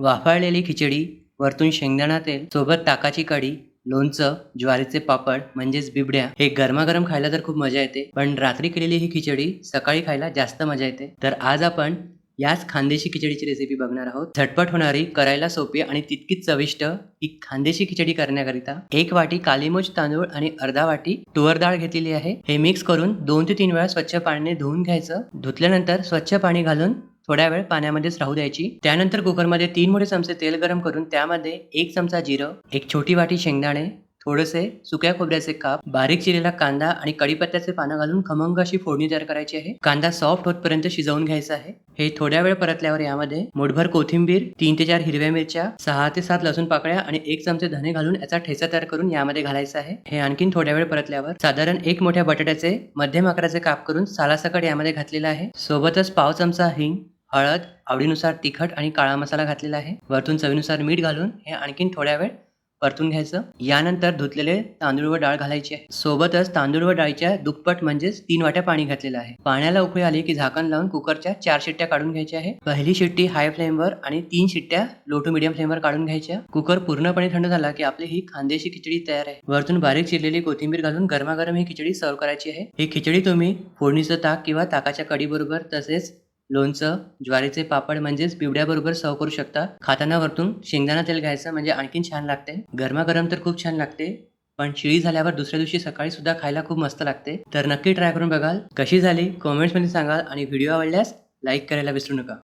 वाफाळलेली खिचडी वरतून शेंगदाणा तेल सोबत ताकाची कढी लोणचं ज्वारीचे पापड म्हणजेच बिबड्या हे गरमागरम खायला तर खूप मजा येते पण रात्री केलेली ही खिचडी सकाळी खायला जास्त मजा येते. तर आज आपण याच खानदेशी खिचडीची रेसिपी बघणार आहोत. झटपट होणारी करायला सोपी आणि तितकीच चविष्ट ही खानदेशी खिचडी करण्याकरिता एक वाटी कालीमोज तांदूळ आणि अर्धा वाटी तुवर डाळ घेतलेली आहे. हे मिक्स करून दोन ते तीन वेळा स्वच्छ पाण्याने धुवून घ्यायचं. धुतल्यानंतर स्वच्छ पाणी घालून थोड्या वेळ पाण्यामध्येच राहू द्यायची. त्यानंतर कुकरमध्ये तीन मोठे चमचे तेल गरम करून त्यामध्ये एक चमचा जिरं एक छोटी वाटी शेंगदाणे थोडेसे सुक्या खोबऱ्याचे काप बारीक चिरलेला कांदा आणि कढीपत्त्याचे पानं घालून खमंग अशी फोडणी तयार करायची आहे. कांदा सॉफ्ट होतपर्यंत शिजवून घ्यायचा आहे. हे थोड्या वेळ परतल्यावर यामध्ये मुठभर कोथिंबीर तीन ते चार हिरव्या मिरच्या सहा ते सात लसूण पाकळ्या आणि एक चमचे धने घालून याचा ठेचा तयार करून यामध्ये घालायचा आहे. हे आणखीन थोड्या वेळ परतल्यावर साधारण एक मोठ्या बटाट्याचे मध्यम आकाराचे काप करून सालासकट यामध्ये घातलेला आहे. सोबतच पाव चमचा हिंग हळद आवडीनुसार तिखट आणि काळा मसाला घातलेला आहे. वरतून चवीनुसार मीठ घालून हे आणखीन थोड्या वेळ परतून घ्यायचं. यानंतर धुतलेले तांदूळ व डाळ घालायची आहे. सोबतच तांदूळ व डाळीच्या दुप्पट म्हणजेच तीन वाट्या पाणी घातलेलं आहे. पाण्याला उकळी आली की झाकण लावून कुकरच्या चार शिट्ट्या काढून घ्यायच्या आहे. पहिली शिट्टी हाय फ्लेमवर आणि तीन शिट्ट्या लो टू मिडियम फ्लेमवर काढून घ्यायच्या कुकर पूर्णपणे थंड झाला की आपली ही खांदेशी खिचडी तयार आहे. वरतून बारीक चिरलेली कोथिंबीर घालून गरमागरम ही खिचडी सर्व करायची आहे. ही खिचडी तुम्ही फोडणीचं ताक किंवा ताकाच्या कडीबरोबर तसेच लोणचं ज्वारीचे पापड म्हणजेच बिवड्याबरोबर सर्व करू शकता. खाताना वरतून शेंगदाणा तेल घ्यायचं म्हणजे आणखीन छान लागते. गरमागरम तर खूप छान लागते पण शिळी झाल्यावर दुसऱ्या दिवशी सकाळी सुद्धा खायला खूप मस्त लागते. तर नक्की ट्राय करून बघाल. कशी झाली? कॉमेंट्समध्ये सांगाल आणि व्हिडिओ आवडल्यास लाईक करायला विसरू नका.